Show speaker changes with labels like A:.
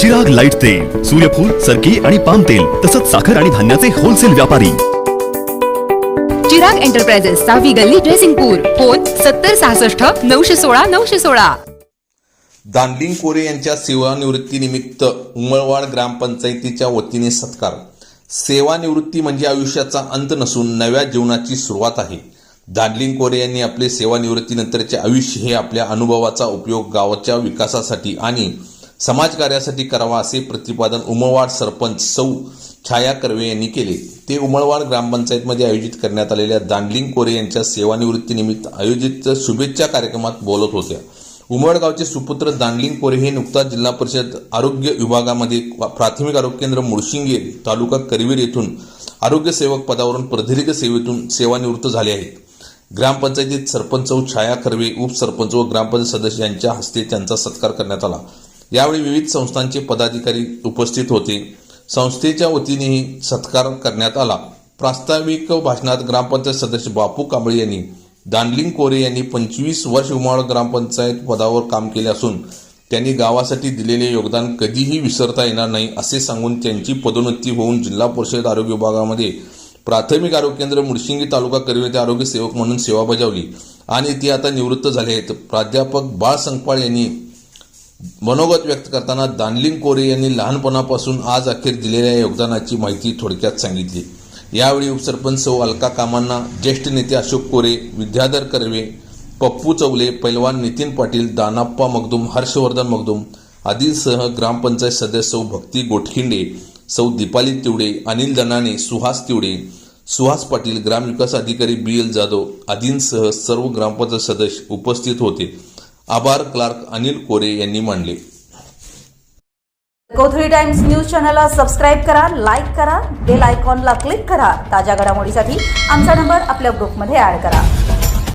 A: Chirag light तेल सूर्यफूल सरकी आणि पाम तेल तसंच साखर आणि धान्याचे होलसेल व्यापारी.
B: चिराग एंटरप्राइजेस सहावी गल्ली ड्रेसिंगपूर फोन सत्तर सहासष्ट नऊशे सोळा नऊशे सोळा.
C: दांडलिंग कोरे यांच्या सेवानिवृत्तीनिमित्त उमळवाड ग्रामपंचायतीच्या वतीने सत्कार. सेवानिवृत्ती म्हणजे आयुष्याचा अंत नसून नव्या जीवनाची सुरुवात आहे. दांडलिंग कोरे यांनी आपले सेवानिवृत्तीनंतरचे आयुष्य हे आपल्या अनुभवाचा उपयोग गावाच्या विकासासाठी आणि समाजकार्यासाठी करावा असे प्रतिपादन उमळवाड सरपंच सौ छाया कर्वे यांनी केले. ते उमळवाड ग्रामपंचायतमध्ये आयोजित करण्यात आलेल्या दांडलिंग कोरे यांच्या सेवानिवृत्तीनिमित्त आयोजित शुभेच्छा कार्यक्रमात बोलत होत्या. उमळगावचे सुपुत्र दांडलिंग कोरे हे नुकताच जिल्हा परिषद आरोग्य विभागामध्ये प्राथमिक आरोग्य केंद्र मुळशिंगे तालुका करवीर येथून आरोग्य सेवक पदावरून प्रदीर्घ सेवेतून सेवानिवृत्त झाले आहेत. ग्रामपंचायतीत सरपंच व छाया कर्वे उपसरपंच व ग्रामपंचायत सदस्य यांच्या हस्ते त्यांचा सत्कार करण्यात आला. यावेळी विविध संस्थांचे पदाधिकारी उपस्थित होते. संस्थेच्या वतीनेही सत्कार करण्यात आला. प्रास्ताविक भाषणात ग्रामपंचायत सदस्य बापू कांबळे यांनी दानलिंग कोरे यांनी पंचवीस वर्ष उमाळ ग्रामपंचायत पदावर काम केले असून त्यांनी गावासाठी दिलेले योगदान कधीही विसरता येणार नाही असे सांगून त्यांची पदोन्नती होऊन जिल्हा परिषद आरोग्य विभागामध्ये प्राथमिक आरोग्य केंद्र मुडशिंगी तालुका करवे येथे आरोग्य सेवक म्हणून सेवा बजावली. आणि ती आता निवृत्त झाले आहेत. प्राध्यापक बाळ संकपाळ यांनी मनोगत व्यक्त करताना दानलिंग कोरे यांनी लहानपणापासून आज अखेर दिलेल्या योगदानाची माहिती थोडक्यात सांगितली. यावेळी उपसरपंच सौ अलका कामांना ज्येष्ठ नेते अशोक कोरे विद्याधर कर्वे पप्पू चौले पैलवान नितीन पाटील दानाप्पा मगदुम हर्षवर्धन मगदुम आदींसह ग्रामपंचायत सदस्य सौ भक्ती गोटखिंडे सौ दीपाली तिवडे अनिल दनाने सुहास तिवडे सुहास पाटील ग्रामविकास अधिकारी बी एल जाधव आदींसह सर्व ग्रामपंचायत सदस्य उपस्थित होते. आभार क्लार्क अनिल कोरे यांनी मांडले
D: कोथळी टाइम्स न्यूज चॅनलला सबस्क्राईब करा लाईक करा बेल आयकॉनला क्लिक करा. ताज्या घडामोडीसाठी आमचा नंबर आपल्या ग्रुपमध्ये ऍड करा.